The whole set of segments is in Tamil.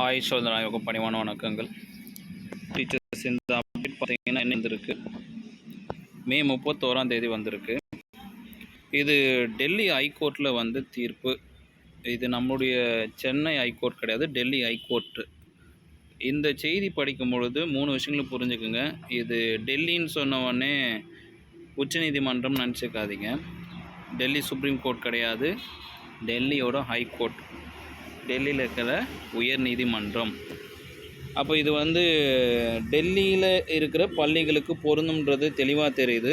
ஆயுஷ் சோதனாயோக பணிவான வணக்கங்கள். டீச்சர்ஸ் இந்த அப்டேட் பார்த்தீங்கன்னா என்ன வந்திருக்கு? மே முப்பத்தோராம் தேதி வந்திருக்கு. இது டெல்லி ஹைகோர்ட்டில் வந்து தீர்ப்பு. இது நம்முடைய சென்னை ஹைகோர்ட் கிடையாது டெல்லி ஹைகோர்ட்டு இந்த செய்தி படிக்கும் பொழுது மூணு விஷயங்களும் புரிஞ்சுக்குங்க. இது டெல்லின்னு சொன்ன உடனே உச்சநீதிமன்றம் நினச்சிக்காதீங்க. டெல்லி சுப்ரீம் கோர்ட் கிடையாது டெல்லியோட ஹைகோர்ட். டெல்லியில் இருக்கிற உயர் நீதிமன்றம். அப்போ இது வந்து டெல்லியில் இருக்கிற பள்ளிகளுக்கு பொருந்தும்ன்றது தெளிவாக தெரியுது.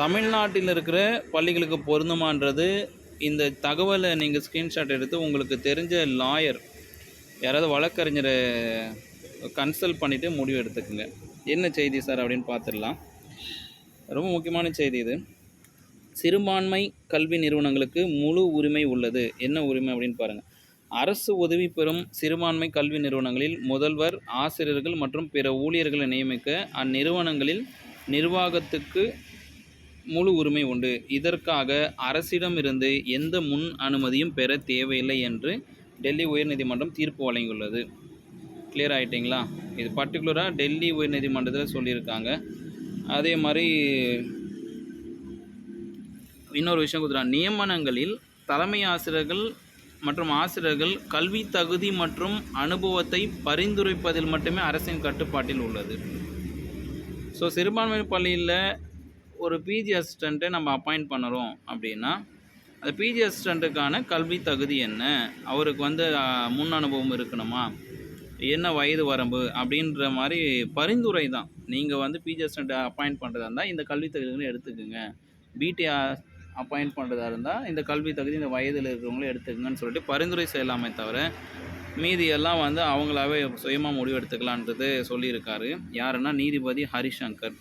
தமிழ்நாட்டில் இருக்கிற பள்ளிகளுக்கு பொருந்துமான்றது இந்த தகவலை நீங்கள் ஸ்க்ரீன்ஷாட் எடுத்து உங்களுக்கு தெரிஞ்ச லாயர் யாராவது வழக்கறிஞரை கன்சல்ட் பண்ணிவிட்டு முடிவு எடுத்துக்கோங்க. என்ன செய்தி சார் அப்படின்னு பார்த்துடலாம். ரொம்ப முக்கியமான செய்தி இது. சிறுபான்மை கல்வி நிறுவனங்களுக்கு முழு உரிமை உள்ளது. என்ன உரிமை அப்படின்னு பாருங்கள் அரசு உதவி பெறும் சிறுபான்மை கல்வி நிறுவனங்களில் முதல்வர் ஆசிரியர்கள் மற்றும் பிற ஊழியர்களை நியமிக்க அந்நிறுவனங்களில் நிர்வாகத்துக்கு முழு உரிமை உண்டு. இதற்காக அரசிடமிருந்து எந்த முன் அனுமதியும் பெற தேவையில்லை என்று டெல்லி உயர்நீதிமன்றம் தீர்ப்பு வழங்கியுள்ளது. கிளியர் ஆகிட்டிங்களா இது பர்டிகுலராக டெல்லி உயர்நீதிமன்றத்தில் சொல்லியிருக்காங்க. அதே மாதிரி இன்னொரு விஷயம் கொடுத்துருக்காங்க நியமனங்களில் தலைமை ஆசிரியர்கள் மற்றும் ஆசிரியர்கள் கல்வி தகுதி மற்றும் அனுபவத்தை பரிந்துரைப்பதில் மட்டுமே அரசின் கட்டுப்பாட்டில் உள்ளது. ஸோ சிறுபான்மை பள்ளியில் ஒரு பிஜி அசிஸ்டண்ட்டை நம்ம அப்பாயிண்ட் பண்ணுறோம் அப்படின்னா அந்த பிஜி அசிஸ்டண்ட்டுக்கான கல்வி தகுதி என்ன? அவருக்கு வந்து முன் அனுபவம் இருக்கணுமா? என்ன வயது வரம்பு? அப்படின்ற மாதிரி பரிந்துரை தான். நீங்கள் வந்து பிஜி அசிஸ்டண்ட்டை அப்பாயிண்ட் பண்ணுறதா இருந்தால் இந்த கல்வி தகுதிகளை எடுத்துக்கோங்க. பிடி அப்பாயிண்ட் பண்ணுறதா இருந்தால் இந்த கல்வி தகுதி இந்த வயதில் இருக்கிறவங்களும் எடுத்துக்கங்கன்னு சொல்லிட்டு பரிந்துரை செய்யலாமே தவிர மீதி எல்லாம் வந்து அவங்களாவே சுயமாக முடிவு எடுத்துக்கலான்றது சொல்லியிருக்காரு. யாருன்னா நீதிபதி ஹரிசங்கர்.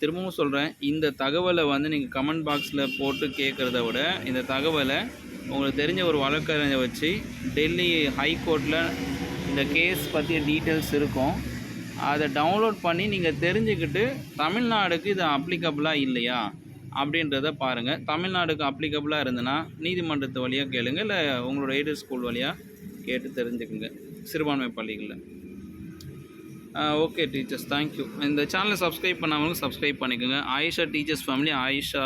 திரும்பவும் சொல்கிறேன் இந்த தகவலை வந்து நீங்கள் கமெண்ட் பாக்ஸில் போட்டு கேட்குறத விட இந்த தகவலை உங்களுக்கு தெரிஞ்ச ஒரு வழக்கறிஞரை வச்சு டெல்லி ஹைகோர்ட்டில் இந்த கேஸ் பற்றிய டீட்டெயில்ஸ் இருக்கும். அதை டவுன்லோட் பண்ணி நீங்கள் தெரிஞ்சுக்கிட்டு தமிழ்நாடுக்கு இது அப்ளிகபிளாக இல்லையா? அப்படின்றத பாருங்கள் தமிழ்நாடுக்கு அப்ளிகபிளாக இருந்ததுன்னா நீதிமன்றத்து வழியாக கேளுங்க இல்லை உங்களோட எய்டட் ஸ்கூல் வழியாக கேட்டு தெரிஞ்சுக்குங்க சிறுபான்மை பள்ளிகளில். ஓகே டீச்சர்ஸ் தேங்க்யூ இந்த சேனலை சப்ஸ்கிரைப் பண்ணாமலும் சப்ஸ்கிரைப் பண்ணிக்கோங்க. ஆயிஷா டீச்சர்ஸ் ஃபேமிலி ஆயிஷா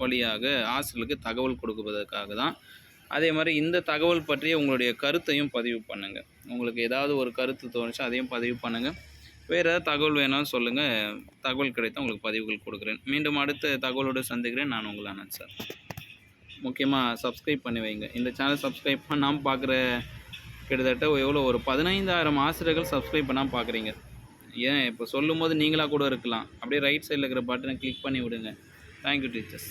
வழியாக ஆசிரியர்களுக்கு தகவல் கொடுப்பதற்காக தான். அதே மாதிரி இந்த தகவல் பற்றிய உங்களுடைய கருத்தையும் பதிவு பண்ணுங்கள் உங்களுக்கு ஏதாவது ஒரு கருத்து தோணுச்சு அதையும் பதிவு பண்ணுங்கள் வேறு ஏதாவது தகவல் வேணாலும் சொல்லுங்கள் தகவல் கிடைத்தால் உங்களுக்கு பதிவுகள் கொடுக்குறேன். மீண்டும் அடுத்த தகவலோடு சந்திக்கிறேன். நான் உங்கள் அனந்த் சார். முக்கியமாக சப்ஸ்கிரைப் பண்ணி வைங்க. இந்த சேனல் சப்ஸ்கிரைப் பண்ணாமல் பார்க்குற கிட்டத்தட்ட எவ்வளோ ஒரு பதினைந்தாயிரம் ஆசிரியர்கள் சப்ஸ்கிரைப் பண்ணாமல் பார்க்குறீங்க. ஏன்? இப்போ சொல்லும் போது நீங்களாக கூட இருக்கலாம். அப்படியே ரைட் சைடில் இருக்கிற பட்டனை கிளிக் பண்ணி விடுங்க. Thank you teachers